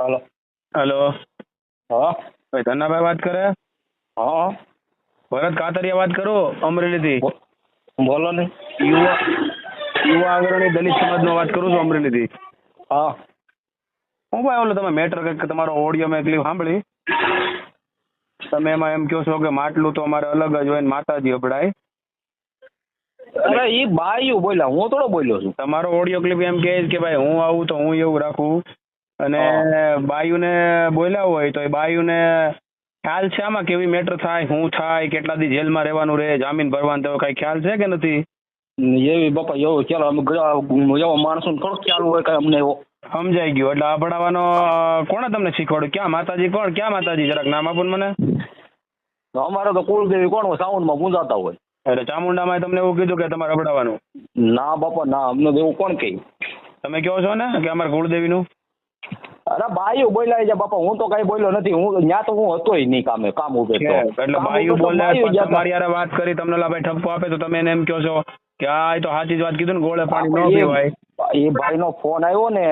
હાલો. Hello. હા. ભાઈ ધનાભાઈ વાત કરે? હા. ભરત કાતરિયા વાત કરો અમરેલીથી. બોલો ને. યુવા યુવા અગ્રણી દલિત સમાજનો વાત કરું છું અમરેલીથી. હા. હું ભાઈ ઓલો તમે મેટર કંઈક તમારો ઓડિયો મેં ક્લિપ સાંભળી. તમે એમાં એમ કહો છો કે માટલું તો અમારે અલગ જ હોય ને માતાજી અભડાય. અરે ઈ બાયું બોલ્યા હું થોડો બોલ્યો છું. તમારો ઓડિયો ક્લિપ એમ કહે કે ભાઈ હું આવું તો હું એવું રાખું. અને બાયુને બોલ્યા હોય તો એ બાયુને ખ્યાલ છે આમાં કેવી મેટર થાય શું થાય કેટલા દી જેલમાં રહેવાનું રહે જામીન ભરવાનું તેવો કઈ ખ્યાલ છે કે નથી? એવી બાપા એવો ગયા- એવો માણસો થોડો ખ્યાલ હોય કઈ અમને એવો. સમજાઈ ગયું. એટલે આ ભણાવવાનો કોણે તમને શીખવાડ્યું? ક્યાં માતાજી કોણ? ક્યાં માતાજી? જરાક નામ આપો મને. અમારે તો કુળદેવી કોણ હોય? સાઉન્ડમાં પૂંજાતા હોય. એટલે ચામુંડામાં તમને એવું કીધું કે તમારે અભડાવવાનું ના બાપા ના અમને એવું કોણ કહે? તમે કહો છો ને કે અમારે કુળદેવીનું? અરે બાયું બોલ્યા છે બાપા હું તો કઈ બોલ્યો નથી. હું ત્યાં તો હું હતો નહીં કામે કામ ઉભે તો. એટલે બાયુ ઉપર તો બોલે બાયું પણ તમારી યાર વાત કરી તમને ઓલા ભાઈ ઠપકો આપે તો તમે એને એમ કહો છો કે આ તો સાચી જ વાત કીધું ને ગોળે પાણી ન એ- પીવાય. એ ભાઈનો ફોન આવ્યો ને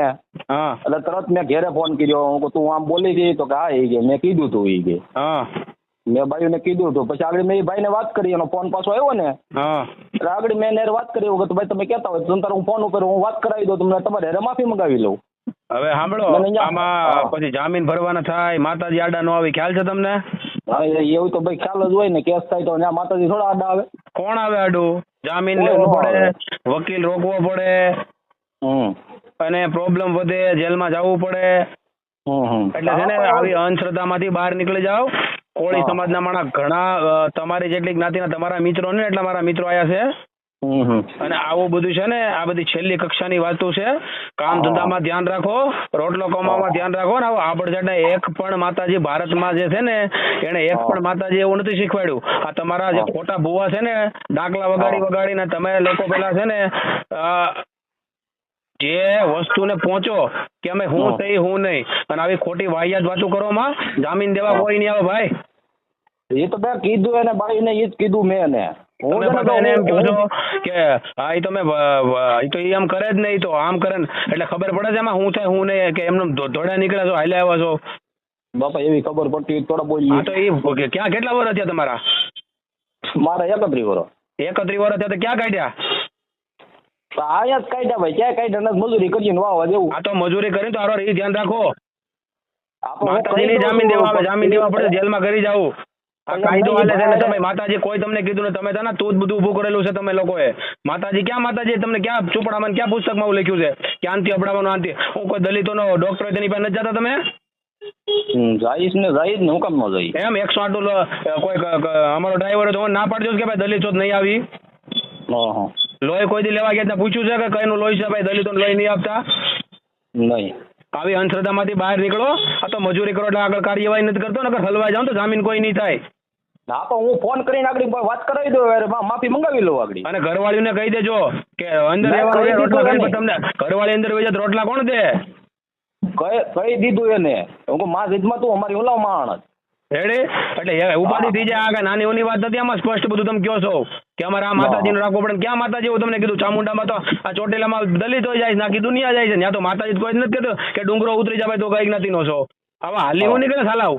હા. એટલે તરત મેં ઘેરે ફોન કર્યો. હું તું આમ બોલી ગઈ તો કે હા એ ગઈ મેં કીધું તું એ ગઈ હા. મેં ભાઈને કીધું હતું પછી આગળ મેં એ ભાઈને વાત કરી એનો ફોન પાછો આવ્યો ને. એટલે આગળ મેં એને વાત કરી કે ભાઈ તમે કહેતા હોય તો તમ તારે હું ફોન ઉપર હું વાત કરાવી દઉં તમને તમારે માફી મંગાવી લઉં. હવે સાંભળો આમાં પછી જામીન ભરવાના થાય માતાજી આડા નો આવી ખ્યાલ છે તમને? એવું તો ભાઈ ખ્યાલ જ હોય ને કેસ થાય તો માતાજી થોડા આડા આવે. કોણ આવે આડું? જામીન લેવું પડે વકીલ રોકવો પડે અને પ્રોબ્લેમ વધે જેલમાં જવું પડે. એટલે છે ને આવી અંધશ્રદ્ધામાંથી બહાર નીકળી જાઓ. કોળી સમાજના માણસ ઘણા તમારી જેટલી જ્ઞાતિના તમારા મિત્રો ને એટલા મારા મિત્રો આયા છે. અને આવું બધું છે ને આ બધી છેલ્લી કક્ષાની વાતો છે. કામ ધંધામાં ધ્યાન રાખો રોટલો કમાવામાં ધ્યાન રાખો. ને આવો આબડજાડને એક પણ માતાજી ભારતમાં જે છે ને એને એક પણ માતાજી એવું નથી શીખવાડ્યું. આ તમારા જે ખોટા ભૂવા છે ને ડાકલા વગાડી વગાડીને તમે લોકો પેલા છે ને જે વસ્તુને પહોંચો કે અમે હું. થઈ હું નહીં અને આવી ખોટી વાહિયાત વાતો કરવામાં જામીન દેવા કોઈ નહીં આવે ભાઈ. એ તો મેં કીધું એને ભાઈ ને એ જ કીધું મેં એને. તમે ને પાછા એને એમ કહો છો કે હા એ તો મેં વ- વ- ઈ તો એ આમ કરે જ નહીં તો આમ કરે એટલે ખબર પડે છે એમાં હું થાય હું નહીં કે એમને ધોળા નીકળ્યા છો હાલ્યા આવ્યા છો. બાપા એવી ખબર પડતી થોડા હા બોલી તો એ ક્યાં કેટલા વર્ષ થયા તમારા? મારા એકત્રી વર્ષ એકત્રી વર્ષ થયા તો ક્યાં કાઢ્યા? આયા જ કાઢ્યા ભાઈ ક્યાં કાઢ્યા નથી મજૂરી કરીને વાવવા જેવું આ તો મજૂરી કરી તો આરો એ ધ્યાન રાખો. માતાજીની જામીન દેવા આવે. જામીન દેવા પડે જેલમાં કરી જાવું આ કાયદો હાલે છે ને તમે માતાજી કોઈ તમને કીધું ને તમે તને તું જ બધું ઊભું કરેલું છે તમે લોકોએ. માતાજી ક્યાં માતાજી? તમને ક્યાં ચોપડામાં ક્યાં પુસ્તકમાં એવું લખ્યું છે? કે આનથી અપડાવવાનું આનથી હું કોઈ દલિતોનો ડોક્ટર હોય તેની પાસે નથી જતા તમે? જાઈશ ને જાઈશ ને હું કામ ન જઈશ? એમ એકસો આઠ કોઈ અમારો ડ્રાઈવર તો ના પાડજો કે ભાઈ દલિત નહીં આવી? લોહી કોઈ દી લેવા ગયા ત્યાં પૂછ્યું છે કે કઈનું લોહી છે ભાઈ દલિતોને લોહી નહીં આપતા? નહીં. આવી અંધશ્રદ્ધામાંથી બહાર નીકળો. આ તો મજૂરી કરો એટલે આગળ કાર્યવાહી નથી કરતો નકર હલવા જાવ તો જામીન કોઈ નહીં થાય. હા તો હું ફોન કરીને આગળ વાત કરાવી દઉં માફી મંગાવી લઉં આગળ. અને ઘરવાળીને કહી દેજો કે અંદર ના, રોટલા. તમને ઘરવાળી અંદર વહી રોટલા કોણ દે? કહી દીધું એને. હું માં જીદમાં તું અમારી ઓલા માણસ. રેડી એટલે ઉપાધિ થઈ જાય આગળ. નાની ઓની વાત નથી આમાં સ્પષ્ટ બધું તમે કહો છો. કે અમારે આ માતાજીનું રાખવું પડે ને ક્યાં માતાજી? એવું તમને કીધું ચામુંડામાં તો આ ચોટેલામાં દલિત હોય જાય નાખી દુનિયા જાય છે ત્યાં તો માતાજી તો કોઈ નથી કે ડુંગરો ઉતરી જાય તો કઈ નો છો. આવા હાલી હું. નીકળે સાલાવ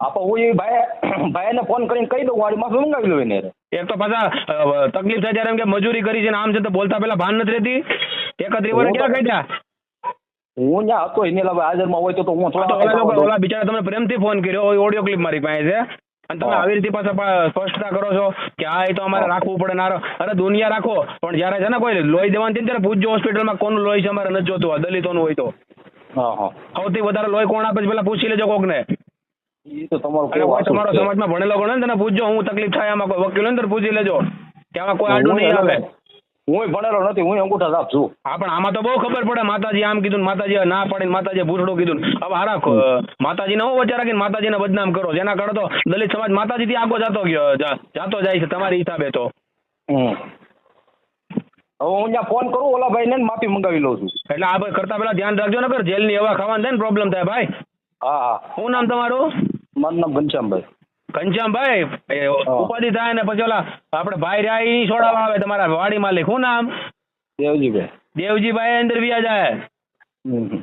આપો હું એ ભાઈ ભાઈને ફોન કરીને કહી દઉં વાળી માફી મંગાવી લઉં એને. એક તો પાછા તકલીફ થાય ત્યારે એમ કે મજૂરી કરી છે ને આમ છે તો બોલતા પેલા ભાન નથી રહેતી. એકત્રી વર્ષ ક્યાં કાઢ્યા હું ત્યાં હતો એને લાવે હાજરમાં હોય તો હું ઓલા થોડા ઓલા બિચારા તમને પ્રેમથી ફોન કર્યો ઓડિયો ક્લિપ મારી પાસે. છે અને તમે આવી રીતે પાછા સ્પષ્ટતા કરો છો કે આ એ તો અમારે રાખવું પડે નારો અરે દુનિયા રાખો. પણ જ્યારે છે ને કોઈ લોહી દેવાની ને ત્યારે પૂછજો હોસ્પિટલમાં કોનું લોહી છે અમારે નથી જોતું દલિતોનું હોય તો. હા હા. સૌથી વધારે લોહી કોણ આપે છે પેલા પૂછી લેજો કોકને. એ તો તમારું સમાજમાં ભણેલો ગણો ને તેને પૂછજો હું તકલીફ થાય આમાં કોઈ વકીલ અંદર પૂછી લેજો. કે આમાં કોઈ આડું નહીં આવે. હું ભણેલો નથી હું અંગૂઠા સાફ છું. હા પણ આમાં તો બહુ ખબર પડે. માતાજી આમ કીધું માતાજી ના પાડીને માતાજી ભૂસડું કીધું હવે હારા માતાજી ને વચ્ચે રાખીને માતાજીને બદનામ કરો. જેના કારણે તો દલિત સમાજ માતાજીથી આગો જાતો ગયો જાતો જાય છે તમારી હિસાબે તો. હવે હું ત્યાં ફોન કરું ઓલા ભાઈ ને માફી મંગાવી લઉં છું. એટલે આ કરતા પેલા ધ્યાન રાખજો ને કર જેલની હવા ખાવાનું થાય ને પ્રોબ્લેમ થાય ભાઈ. હા હા. શું નામ તમારું? મારું નામ ઘનશ્યામભાઈ. ઘનશ્યામભાઈ? ઉપાધિ થાય ને પછી ઓલા આપણે ભાઈ રહ્યા ઈ છોડાવવા આવે તમારા વાડી માલિક. શું નામ? દેવજીભાઈ. દેવજીભાઈ અંદર વ્યા જાય. હમ હમ.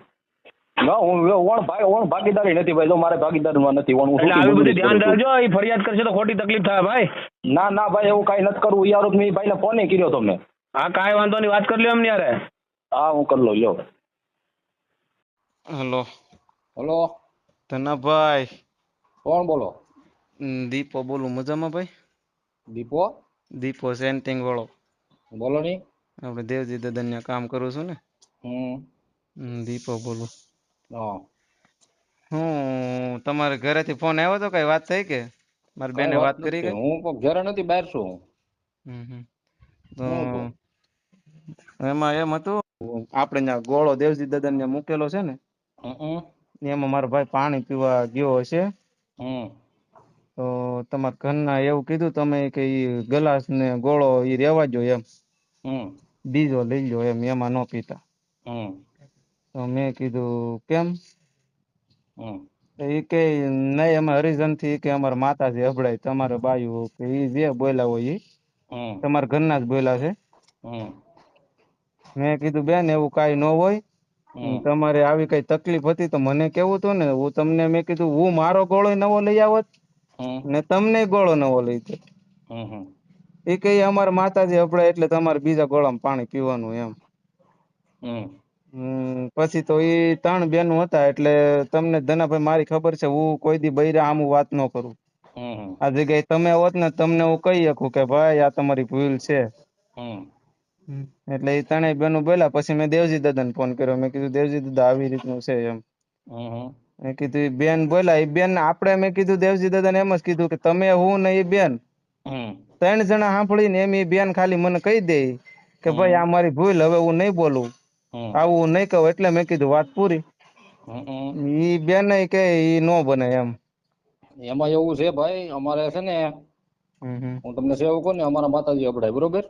ના હું ઓણ ભાઈ ઓણ ભાગીદારી નથી ભાઈ. જો મારે ભાગીદારીમાં નથી ઓણ એટલે આવી બધી ધ્યાન રાખજો એ ફરિયાદ કરશે તો ખોટી તકલીફ થાય ભાઈ. ના ના ભાઈ એવું કાંઈ નથી કરવું યાર મેં ભાઈને ફોન કર્યો તમને. હા કાંઈ વાંધો નહીં વાત કરી લ્યો એમની યારે હા હું કરી લઉં લ્યો. હલો. હલો. ધનાભાઈ. કોણ બોલો? દીપો બોલું. મજામાં ભાઈ? દીપો? દીપો સેન્ટિંગ વાળો. બોલો ની. આપણે દેવજી દાદાને કામ કરું છું ને. હમ. દીપો બોલું. હા. હું તમારે ઘરેથી ફોન આવ્યો તો કઈ વાત થઈ કે? મારી બેને વાત કરી કે? હું ઘરે નથી બહાર છું. હમ. તો એમાં એમ હતું આપણે ત્યાં ગોળો દેવજી દાદાને ને મૂકેલો છે ને. એમાં મારો ભાઈ પાણી પીવા ગયો હશે. હમ. તો તમારા ઘરના એવું કીધું તમે કે ઈ ગ્લાસ ને ગોળો ઈ રેવા જો એમ. હમ. બીજો લઈ લો એમ એમાં ન પીતા. હમ. તો મેં કીધું કેમ? હમ. એ કે નહીં અમે હરિજનથી કે અમારા માતાજી અભડાય તમારે બાયુ કે ઈ જે બોલ્યા હોય ઈ હમ. તમારા ઘરના જ બોલ્યા છે. હમ. મેં કીધું બેન એવું કાંઈ ન હોય તમારે આવી કઈ તકલીફ હતી તો મને કેવું હતું ને હું તમને મેં કીધું હું મારો ગોળો નવો લઈ આવત ને તમને ગોળો નવો લઈ દે એ કે અમારા માતાજી અભડાય એટલે તમારે બીજા ગોળામાં પાણી પીવાનું એમ. પછી તો ઈ ત્રણ બેનો હતા એટલે તમને ધનાભાઈ મારી ખબર છે હું કોઈ દી બૈરા આમ વાત ન કરું. આ જગ્યાએ તમે હોત ને તમને હું કહી શકું કે ભાઈ આ તમારી ભૂલ છે. એટલે એ ત્રણેય બેનો બોલ્યા પછી મેં દેવજી દાદાને ફોન કર્યો. મેં કીધું દેવજી દાદા આવી રીતનું છે એમ. મેં કીધું એ બેન બોલ્યા એ બેન આપણે મેં કીધું દેવજી દાદાને એમ જ કીધું કે તમે હું ને એ બેન. ત્રણ જણા સાંભળીને એમ એ બેન ખાલી મને કહી દે કે ભાઈ આ મારી ભૂલ હવે હું નહીં બોલું. આવું હું નહીં કહું એટલે મેં કીધું વાત પૂરી. ઈ બેન કે ઈ નો બને એમ. એમાં એવું છે ભાઈ અમારે છે ને હું તમને સેવ કહું ને અમારા માતાજી અપડાય બરોબર?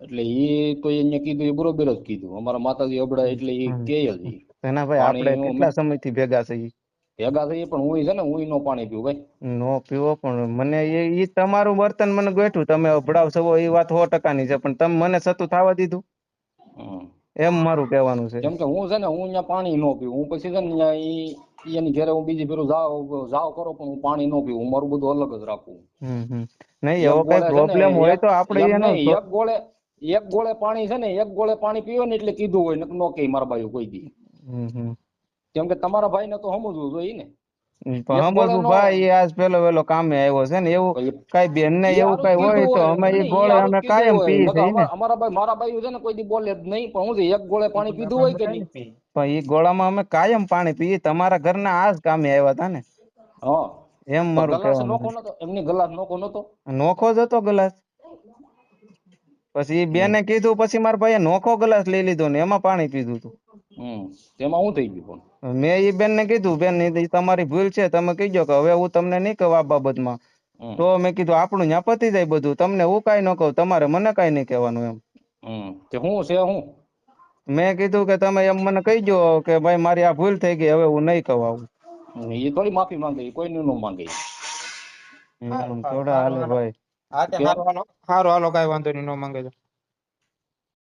એટલે એ તો એને કીધું એ બરોબર જ કીધું. અમારા માતાજી અબડા એટલે એ કે જ એના ભાઈ આપણે કેટલા સમયથી ભેગા છીએ ભેગા થઈએ પણ હું છે ને હું નો પાણી પીવું ભાઈ. નો પીવો પણ મને એ ઈ તમારું વર્તન મને ગોઠવું. તમે અભડાવ છો એ વાત સો ટકાની છે પણ તમે મને સતું થવા દીધું. એમ મારું કહેવાનું છે. કેમ કે હું છે ને હું અહીંયા પાણી નો પીવું. હું પછી છે ને એની ઘેરે હું બીજી ફેરું જાવ જાવ કરો પણ હું પાણી નો પીવું. મારું બધું અલગ જ રાખું. નહીં એવો કઈ ને પ્રોબ્લેમ હોય તો આપણે એનો એક ગોળે એક ગોળે પાણી છે ને એક ગોળે પાણી પીવે ને એટલે કીધું હોય નો કે મારા બાયું કોઈ દી. કેમ કે તમારા ભાઈ ને તો સમજવું જોઈએ ને. પણ એક ગોળે સમજવું ભાઈ આજ પેલો વેલો કામે આવ્યો છે ને એવું કઈ બેન ને એવું કઈ હોય તો અમે ગોળે અમે કાયમ ને. અમારા ભાઈ મારા ભાઈ છે ને કોઈ દી બોલે જ નહીં પણ હું એક ગોળે પાણી પીધું હોય કે નહીં. પણ ઈ ગોળામાં અમે કાયમ પાણી પીએ. તમારા ઘરના ના આજ કામે આવ્યા હતા ને. હા. એમ મારું કહેવાનું નોખો નતો એમની ગલાસ નોખો નતો નોખો જ હતો ગ્લાસ. પછી બેને કીધું પછી મારા ભાઈએ નોખો ગ્લાસ લઈ લીધો ને એમાં પાણી પીધું હમ તેમાં હું થઈ ગયું પણ? મેં એ બેન ને કીધું બેન તમારી ભૂલ છે તમે કીજો કે હવે હું તમને નહીં કહું આ બાબતમાં. તો મેં કીધું આપણું ન્યા પતી જાય બધું તમને હું કાંઈ ન કહું તમારે મને કઈ નહીં કહેવાનું એમ. તે હું છે હું? મેં કીધું કે તમે એમ મને કહી કહીજો કે ભાઈ મારી આ ભૂલ થઈ ગઈ હવે હું નહીં કહું આવું. એ થોડી માફી માંગે કોઈ નું ન માંગે. થોડા હાલે ભાઈ. હા તે હારું હાલો હારું હાલો કઈ વાંધો નહીં નો માંગે તો.